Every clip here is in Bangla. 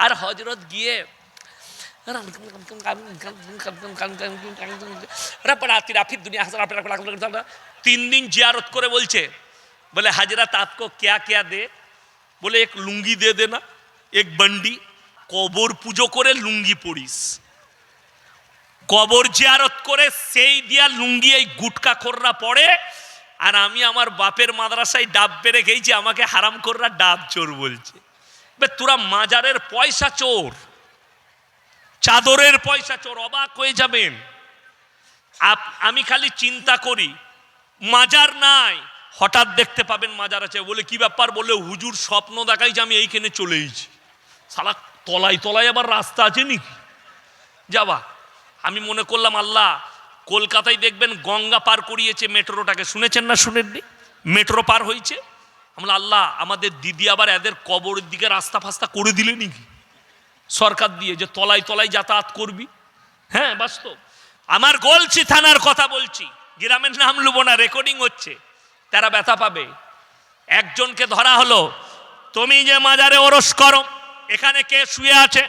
আর হজরত গিয়ে তিন দিন জিয়ারত করে বলছে বলে হাজরাত আপকো কে কে দে বলে এক লুঙ্গি দে দে না এক বন্ডি কবর পুজো করে লুঙ্গি পড়িস কবর জিয়ারত করে সেই দিয়া লুঙ্গি এই গুটকা খোররা পড়ে আর আমি আমার বাপের মাদ্রাসায় ডাব পেরে গেছি আমাকে হারাম খোররা ডাব চোর বলছে বে তোরা মাজারের পয়সা চোর। চাদরের পয়সা চোর, অবাক হয়ে যাবেন। আপ- আমি খালি চিন্তা করি, মাজার নাই। হঠাৎ দেখতে পাবেন মাজার আছে, বলে কি ব্যাপার? বলে, হুজুর, স্বপ্ন দেখাই যে আমি এইখানে চলে এসেছি। সালা, তলায় তলায় আবার রাস্তা আছে নাকি? যাবা আমি মনে করলাম, আল্লাহ, কলকাতায় দেখবেন গঙ্গা পার করিয়েছে মেট্রোটাকে। শুনেছেন না শুনেননি? মেট্রো পার হয়েছে? আমরা আল্লাহ, আমাদের দিদি আবার এদের কবরের দিকে রাস্তা ফাস্তা করে দিলে নাকি? সরকার দিয়ে যে তলায় তলায় যাতায়াত করবি। হ্যাঁ বাস্তব। আমার গলছি থানার কথা বলছি, গ্রামের নাম লুবো না রেকর্ডিং হচ্ছে। তারা ব্যথা পাবে। একজনকে ধরা হলো, তুমি যে মাজারে ওরস করো, এখানে কে শুয়ে আছে?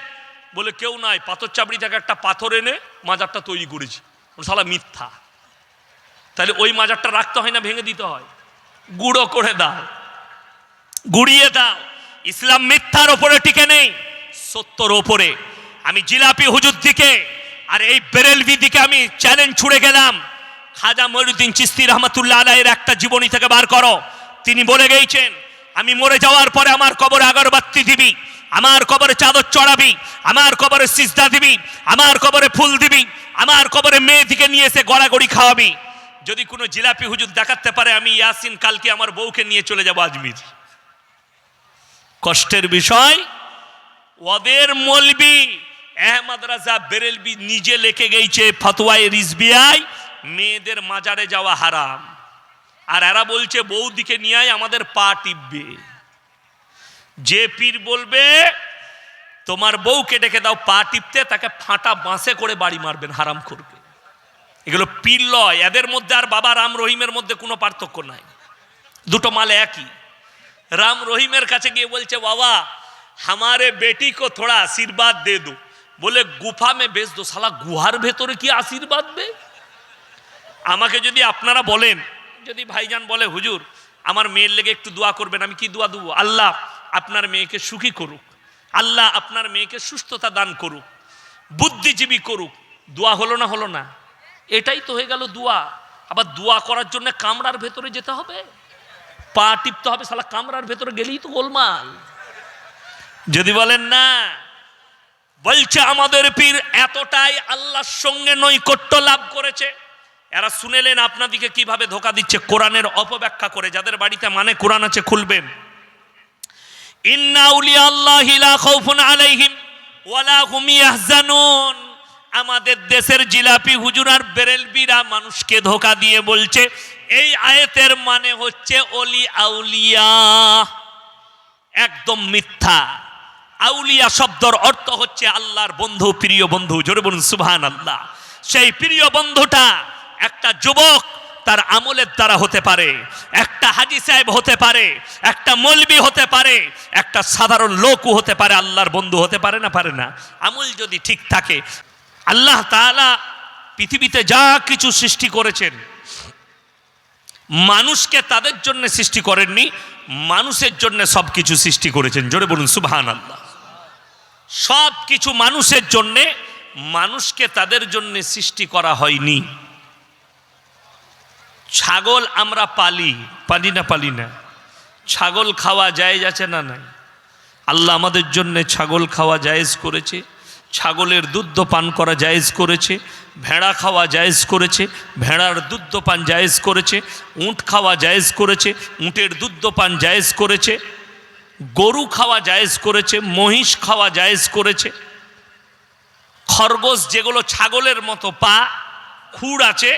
বলে, কেউ নাই, পাথর চাবড়ি থেকে একটা পাথর এনে মাজারটা তৈরি করেছি। শালা মিথ্যা। তাহলে ওই মাজারটা রাখতে হয় না, ভেঙে দিতে হয়। গুঁড়ো করে দাও। গুড়িয়ে দাও। ইসলাম মিথ্যার ওপরে টিকে নেই, সত্যর ওপরে। আমি জিলাপি হুজুর দিকে আর এই বেরেলভি দিকে আমি চ্যালেঞ্জ ছুড়ে গেলাম। খাজা মহিউদ্দিন চিস্তি রহমতুল্লাহ আলাইয়ের একটা জীবনী থেকে বার করো। তিনি বলে গেছেন আমি মরে যাওয়ার পরে আমার কবরে আগরবাতি দিবি, আমার কবরে চাদর চড়াবি, আমার কবরে সিজদা দিবি, আমার কবরে ফুল দিবি, আমার কবরে মেয়ে দিকে নিয়ে এসে গড়াগড়ি খাওয়াবি। যদি কোনো জিলাপি হুজুর দেখাতে পারে, আমি ইয়াসিন কালকে আমার বউকে নিয়ে চলে যাব আজমির। কষ্টের বিষয়। ওদের মলবি আহমদ রাজা বেরেলবি নিজে লেখে গেছে ফতোয়ায় রিজবিআই মেয়েদের মাজারে যাওয়া হারাম। আর এরা বলছে, বৌদিকে নিয়ে আয়, আমাদের পা টিপবে। যে পীর বলবে, তোমার বউকে ডেকে দাও পা টিপতে, তাকে ফাটা বাঁশে করে বাড়ি মারবেন, হারাম করবে। এগুলো পীর লয়, এদের মধ্যে আর বাবা রাম রহিমের মধ্যে কোনো পার্থক্য নাই। দুটো মালে একই। রাম রহিমের কাছে গিয়ে বলছে, বাবা, হামারে বেটি কো থোড়া আশীর্বাদ দে দু। বলে, গুফা মে বেশ দো সালা গুহার ভেতরে কি আশীর্বাদ দে? আমাকে যদি আপনারা বলেন, যদি ভাইজান বলে, হুজুর, আমার মেয়ের লেগে একটু দোয়া করবেন, আমি কি দোয়া দেবো? আল্লাহ আপনার মেয়েকে সুখী করুক। আল্লাহ আপনার মেয়েকে সুস্থতা দান করুক। বুদ্ধিজীবী করুক। দোয়া হলো না হলো না। এটাই তো হয়ে গেল দোয়া। আবার দোয়া করার জন্য কামরার ভেতরে যেতে হবে। পা টিপতে হবে সালা কামরার ভেতরে গেলেই তো গোলমাল। যদি বলেন না, বলছে আমাদের পীর, এতটাই আল্লাহর সঙ্গে নৈকট্য লাভ করেছে। এরা শুনেলেন আপনাদিকে কীভাবে ধোকা দিচ্ছে, কোরআনের অপব্যাখ্যা করে, যাদের বাড়িতে মানে কোরআন আছে, খুলবেন। ইন্না উলিয়া আল্লাহ লা খাউফুন আলাইহিম ওয়ালা হুম ইয়াহজানুন। আমাদের দেশের জিলাপি হুজুর আর বেরেলবিরা মানুষকে ধোকা দিয়ে বলছে, এই আয়াতের মানে হচ্ছে অলি আউলিয়া। একদম মিথ্যা। আউলিয়া শব্দর অর্থ হচ্ছে আল্লাহর বন্ধু, প্রিয় বন্ধু, জোরে বলুন সুবহান আল্লাহ সেই প্রিয় বন্ধুটা একটা যুবক, তার আমলের দ্বারা হতে পারে, একটা হাজি সাহেব হতে পারে, একটা মলবি হতে পারে, একটা সাধারণ লোকও হতে পারে, আল্লাহর বন্ধু হতে পারে না পারে না। আমল যদি ঠিক থাকে আল্লাহ তাআলা পৃথিবীতে যা কিছু সৃষ্টি করেছেন, মানুষকে তাদের জন্য সৃষ্টি করেননি, মানুষের জন্য সব কিছু সৃষ্টি করেছেন। জোরে বলুন সুবহান আল্লাহ সব কিছু মানুষের জন্যে, মানুষকে তাদের জন্য সৃষ্টি করা হয়নি। ছাগল আমরা পালি পালি না পালি না। ছাগল খাওয়া জায়েজ আছে না নাই? আল্লাহ আমাদের জন্য ছাগল খাওয়া জায়েজ করেছে। ছাগলের দুধ পান করা জায়েজ করেছে, ভেড়া খাওয়া জায়েজ করেছে, ভেড়ার দুধ পান জায়েজ করেছে, উঁট খাওয়া জায়েজ করেছে, উঁটের দুধ পান জায়েজ করেছে, গরু খাওয়া জায়েজ করেছে, মহিষ খাওয়া জায়েজ করেছে। খরগোশ যেগুলো ছাগলের মতো পা খুঁড় আছে,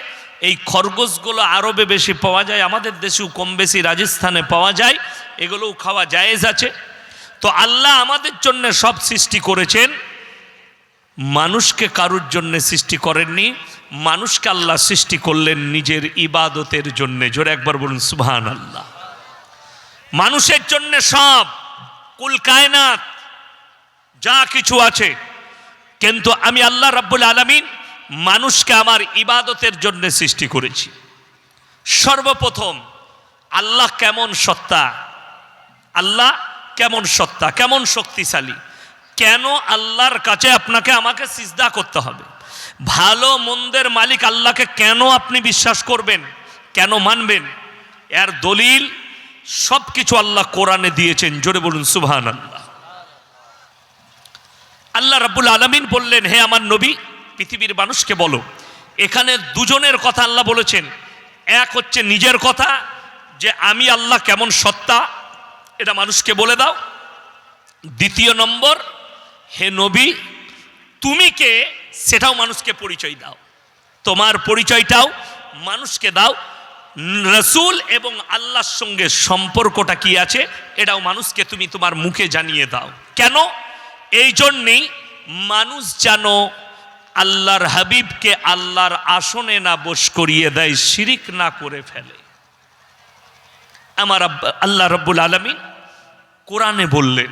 এই খরগোশগুলো আরবে বেশি পাওয়া যায়, আমাদের দেশেও কম বেশি রাজস্থানে পাওয়া যায়, এগুলোও খাওয়া জায়েজ আছে। তো আল্লাহ আমাদের জন্য সব সৃষ্টি করেছেন। মানুষকে কারুর জন্য সৃষ্টি করেননি, মানুষকে আল্লাহ সৃষ্টি করলেন নিজের ইবাদতের জন্য। জোরে একবার বলুন সুবহান আল্লাহ মানুষের জন্য সব, কুল কায়নাত, যা কিছু আছে। কিন্তু আমি আল্লাহ রাব্বুল আলামিন মানুষকে আমার ইবাদতের জন্য সৃষ্টি করেছি। সর্বপ্রথম, আল্লাহ কেমন সত্তা? আল্লাহ কেমন সত্তা? কেমন শক্তিশালী? কেন আল্লাহর কাছে আপনাকে আমাকে সিজদা করতে হবে? ভালো, মন্দের মালিক আল্লাহকে কেন আপনি বিশ্বাস করবেন? কেন মানবেন? এর দলিল সব কিছু আল্লাহ কোরআনে দিয়েছেন। জোরে বলুন সুবহান আল্লাহ আল্লাহ রাব্বুল আলামিন বললেন, হে আমার নবী, পৃথিবীর মানুষকে বলো, এখানে দুজনের কথা আল্লাহ বলেছেন। এক হচ্ছে নিজের কথা, যে আমি আল্লাহ কেমন সত্তা, এটা মানুষকে বলে দাও। দ্বিতীয় নম্বর হে নবী, তুমি কে সেটাও মানুষকে পরিচয় দাও। তোমার পরিচয়টাও মানুষকে দাও। রসুল এবং আল্লাহর সঙ্গে সম্পর্কটা কি আছে, এটাও মানুষকে তুমি তোমার মুখে জানিয়ে দাও। কেন? এই জন্যেই মানুষ যেন আল্লাহর হাবিবকে আল্লাহর আসনে না বস করিয়ে দেয়, শিরিক না করে ফেলে। আমার আল্লাহ রব্বুল আলমী কোরআনে বললেন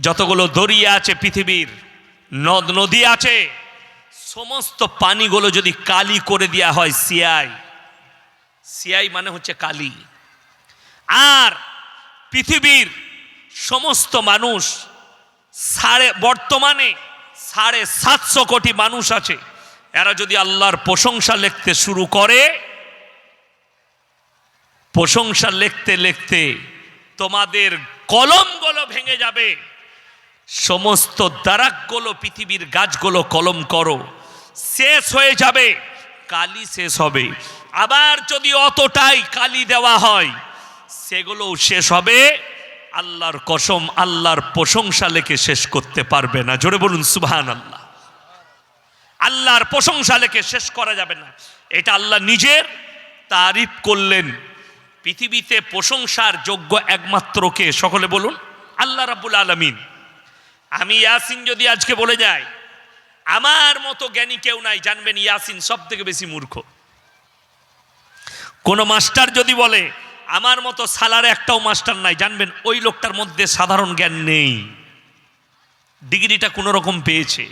যতগুলো দরিয়া আছে পৃথিবীর, নদ নদী আছে, সমস্ত পানিগুলো যদি কালি করে দেওয়া হয় সিয়াই সিয়াই মানে হচ্ছে কালি। আর পৃথিবীর সমস্ত মানুষ, সাড়ে, বর্তমানে সাড়ে সাতশো কোটি মানুষ আছে। এরা যদি আল্লাহর প্রশংসা লিখতে শুরু করে, প্রশংসা লিখতে লিখতে তোমাদের কলমগুলো ভেঙে যাবে। সমস্ত দারাকগুলো, পৃথিবীর গাছগুলো কলম করো। শেষ হয়ে যাবে, কালি শেষ হবে। আবার যদি অতটাই কালি দেওয়া হয়, সেগুলোও শেষ হবে। আল্লাহর কসম, আল্লাহর প্রশংসা লেখে শেষ করতে পারবে না। জোরে বলুন সুবহান আল্লাহ আল্লাহর প্রশংসা লেখে শেষ করা যাবে না। এটা আল্লাহ নিজের তারিফ করলেন। পৃথিবীতে প্রশংসার যোগ্য একমাত্র কে? সকলে বলুন, আল্লাহ রাব্বুল আলামিন। আমি ইয়াসিন যদি আজকে বলে যাই, আমার মতো জ্ঞানী কেউ নাই, জানবেন ইয়াসিন সব থেকে বেশি মূর্খ। কোন মাস্টার যদি বলে, আমার মতো সালার একটাও মাস্টার নাই, জানবেন ওই লোকটার মধ্যে সাধারণ জ্ঞান নেই। ডিগ্রিটা কোনো রকম পেয়েছে।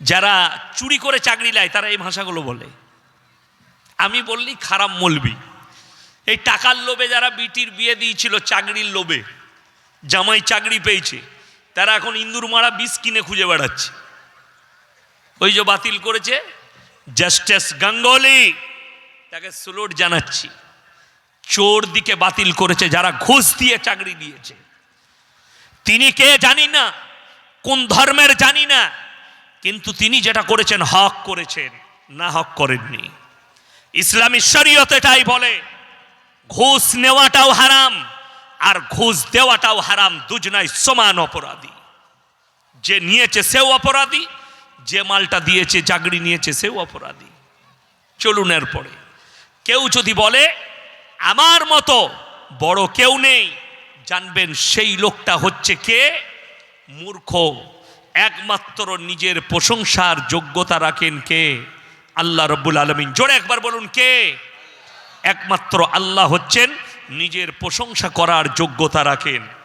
যারা চুরি করে চাকরি নেয়, তারা এই ভাষাগুলো বলে। আমি বললি খারাপ মলবি। এই টাকার লোভে যারা বিটির বিয়ে দিয়েছিল, চাকরির লোভে জামাই চাকরি পেয়েছে। তারা এখন ইন্দুর মারা বিষ কিনে খুঁজে বেড়াচ্ছে। ওই যে বাতিল করেছে জাস্টিস গাঙ্গুলি। তাকে সুলোট জানাচ্ছি। চোর দিকে বাতিল করেছে, যারা ঘুষ দিয়ে চাকরি দিয়েছে। তিনি কে জানি না, কোন ধর্মের জানি না, কিন্তু তিনি যেটা করেছেন হক করেছেন, না হক করেননি। ইসলামী শরীয়ত এটাই বলে, ঘুষ নেওয়াটাও হারাম। আর ঘুষ দেওয়াটাও হারাম, দুজনাই সমান অপরাধী। যে নিয়েছে সেও অপরাধী, যে মালটা দিয়েছে চাকরি নিয়েছে, সেও অপরাধী। চলুন এরপরে। কেউ যদি বলে, আমার মতো বড় কেউ নেই জানবেন সেই লোকটা হচ্ছে কে? মূর্খ। একমাত্র নিজের প্রশংসার যোগ্যতা রাখেন কে? আল্লাহ রব্বুল আলমিন। জোরে একবার বলুন, কে? একমাত্র আল্লাহ হচ্ছেন নিজের প্রশংসা করার যোগ্যতা রাখেন।